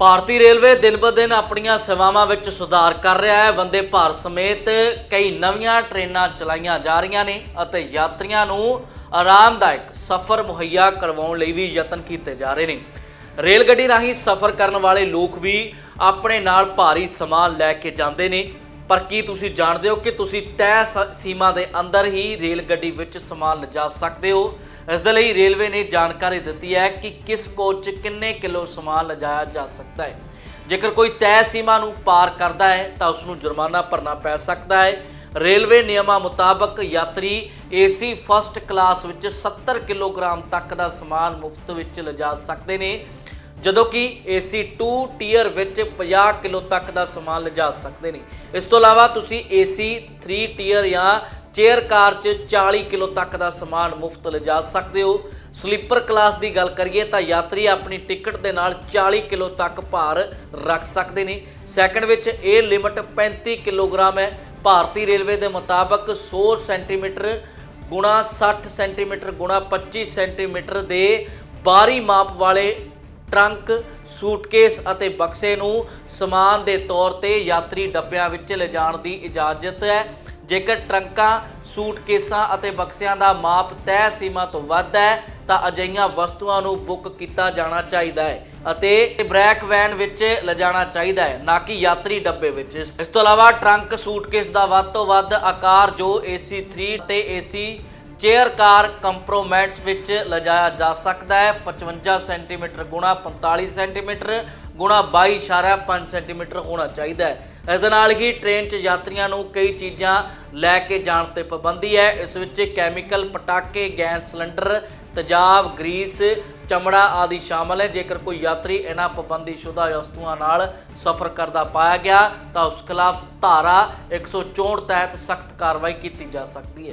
ਭਾਰਤੀ railway ਦਿਨ-ਬ-ਦਿਨ ਆਪਣੀਆਂ ਸੇਵਾਵਾਂ ਵਿੱਚ ਸੁਧਾਰ ਕਰ ਰਿਹਾ ਹੈ। ਵੰਦੇ ਭਾਰਤ ਸਮੇਤ ਕਈ ਨਵੀਆਂ ਟ੍ਰੇਨਾਂ ਚਲਾਈਆਂ ਜਾ ਰਹੀਆਂ ਨੇ ਅਤੇ ਯਾਤਰੀਆਂ ਨੂੰ ਆਰਾਮਦਾਇਕ ਸਫ਼ਰ ਮੁਹੱਈਆ ਕਰਵਾਉਣ ਲਈ ਵੀ ਯਤਨ ਕੀਤੇ ਜਾ ਰਹੇ ਨੇ। ਰੇਲ ਗੱਡੀ ਰਾਹੀਂ ਸਫ਼ਰ ਕਰਨ ਵਾਲੇ ਲੋਕ ਵੀ ਆਪਣੇ ਨਾਲ ਭਾਰੀ ਸਮਾਨ ਲੈ ਕੇ ਜਾਂਦੇ ਨੇ। ਪਰ ਕੀ ਤੁਸੀਂ ਜਾਣਦੇ ਹੋ ਕਿ ਤੁਸੀਂ ਤੈਅ ਸ- ਸੀਮਾ ਦੇ ਅੰਦਰ ਹੀ ਰੇਲ ਗੱਡੀ ਵਿੱਚ ਸਮਾਨ ਲਿਜਾ ਸਕਦੇ ਹੋ? ਇਸ ਦੇ ਲਈ ਰੇਲਵੇ ਨੇ ਜਾਣਕਾਰੀ ਦਿੱਤੀ ਹੈ ਕਿ ਕਿਸ ਕੋਚ ਕਿੰਨੇ ਕਿਲੋ ਸਮਾਨ ਲਿਜਾਇਆ ਜਾ ਸਕਦਾ ਹੈ। ਜੇਕਰ ਕੋਈ ਤੈਅ ਸੀਮਾ ਨੂੰ ਪਾਰ ਕਰਦਾ ਹੈ, ਤਾਂ ਉਸ ਨੂੰ ਜੁਰਮਾਨਾ ਭਰਨਾ ਪੈ ਸਕਦਾ ਹੈ। ਰੇਲਵੇ ਨਿਯਮਾਂ ਮੁਤਾਬਕ ਯਾਤਰੀ ਏਸੀ ਫਸਟ ਕਲਾਸ ਵਿੱਚ 70 ਕਿਲੋਗ੍ਰਾਮ ਤੱਕ ਦਾ ਸਮਾਨ ਮੁਫਤ ਵਿੱਚ ਲਿਜਾ ਸਕਦੇ ਨੇ। ਜਦੋਂ ਕਿ AC 2 ਟੀਅਰ ਵਿੱਚ 50 ਕਿਲੋ ਤੱਕ ਦਾ ਸਮਾਨ ਲਿਜਾ ਸਕਦੇ ਨੇ। ਇਸ ਤੋਂ ਇਲਾਵਾ ਤੁਸੀਂ AC 3 ਟੀਅਰ ਜਾਂ ਚੇਅਰ ਕਾਰ 'ਚ 40 ਕਿਲੋ ਤੱਕ ਦਾ ਸਮਾਨ ਮੁਫਤ ਲਿਜਾ ਸਕਦੇ ਹੋ। ਸਲੀਪਰ ਕਲਾਸ ਦੀ ਗੱਲ ਕਰੀਏ ਤਾਂ ਯਾਤਰੀ ਆਪਣੀ ਟਿਕਟ ਦੇ ਨਾਲ 40 ਕਿਲੋ ਤੱਕ ਭਾਰ ਰੱਖ ਸਕਦੇ ਨੇ। ਸੈਕਿੰਡ ਵਿੱਚ ਇਹ ਲਿਮਟ 35 ਕਿਲੋਗ੍ਰਾਮ ਹੈ। ਭਾਰਤੀ ਰੇਲਵੇ ਦੇ ਮੁਤਾਬਕ 100 ਸੈਂਟੀਮੀਟਰ ਗੁਣਾ 60 ਸੈਂਟੀਮੀਟਰ ਗੁਣਾ 25 ਸੈਂਟੀਮੀਟਰ ਦੇ ਬਾਹਰੀ ਮਾਪ ਵਾਲੇ ਟਰੰਕ, ਸੂਟਕੇਸ ਅਤੇ ਬਕਸੇ ਨੂੰ ਸਮਾਨ ਦੇ ਤੌਰ ਤੇ ਯਾਤਰੀ ਡੱਬਿਆਂ ਵਿੱਚ ਲਿਜਾਣ ਦੀ ਇਜਾਜ਼ਤ ਹੈ। ਜੇਕਰ ਟਰੰਕਾਂ, ਸੂਟਕੇਸਾਂ ਅਤੇ ਬਕਸਿਆਂ ਦਾ ਮਾਪ ਤੈਅ ਸੀਮਾ ਤੋਂ ਵੱਧ ਹੈ, ਤਾਂ ਅਜਿਹੀਆਂ ਵਸਤੂਆਂ ਨੂੰ ਬੁੱਕ ਕੀਤਾ ਜਾਣਾ ਚਾਹੀਦਾ ਹੈ ਅਤੇ ਬ੍ਰੈਕ ਵੈਨ ਵਿੱਚ ਲਿਜਾਣਾ ਚਾਹੀਦਾ ਹੈ, ਨਾ ਕਿ ਯਾਤਰੀ ਡੱਬੇ ਵਿੱਚ। ਇਸ ਇਸ ਤੋਂ ਇਲਾਵਾ ਟਰੰਕ, ਸੂਟਕੇਸ ਦਾ ਵੱਧ ਤੋਂ ਵੱਧ ਆਕਾਰ ਜੋ AC3 ਤੇ AC ਚੇਅਰ ਕਾਰ ਕੰਪਰੋਮੈਂਟ ਵਿੱਚ ਲਿਜਾਇਆ ਜਾ ਸਕਦਾ ਹੈ। 55 ਸੈਂਟੀਮੀਟਰ ਗੁਣਾ 45 ਸੈਂਟੀਮੀਟਰ ਗੁਣਾ 22.5 ਸੈਂਟੀਮੀਟਰ ਹੋਣਾ ਚਾਹੀਦਾ ਹੈ। ਇਸ ਦੇ ਨਾਲ ਹੀ ਟ੍ਰੇਨ 'ਚ ਯਾਤਰੀਆਂ ਨੂੰ ਕਈ ਚੀਜ਼ਾਂ ਲੈ ਕੇ ਜਾਣ ਤੇ ਪਾਬੰਦੀ ਹੈ। ਇਸ ਵਿੱਚ ਕੈਮੀਕਲ, ਪਟਾਕੇ, ਗੈਸ ਸਿਲੰਡਰ, ਤੇਜ਼ਾਬ, ਗਰੀਸ, ਚਮੜਾ ਆਦਿ ਸ਼ਾਮਲ ਹੈ। ਜੇਕਰ ਕੋਈ ਯਾਤਰੀ ਇਹਨਾਂ ਪਾਬੰਦੀਸ਼ੁਦਾ ਵਸਤੂਆਂ ਨਾਲ ਸਫ਼ਰ ਕਰਦਾ ਪਾਇਆ ਗਿਆ, ਤਾਂ ਉਸ ਖਿਲਾਫ ਧਾਰਾ 164 ਤਹਿਤ ਸਖਤ ਕਾਰਵਾਈ ਕੀਤੀ ਜਾ ਸਕਦੀ ਹੈ।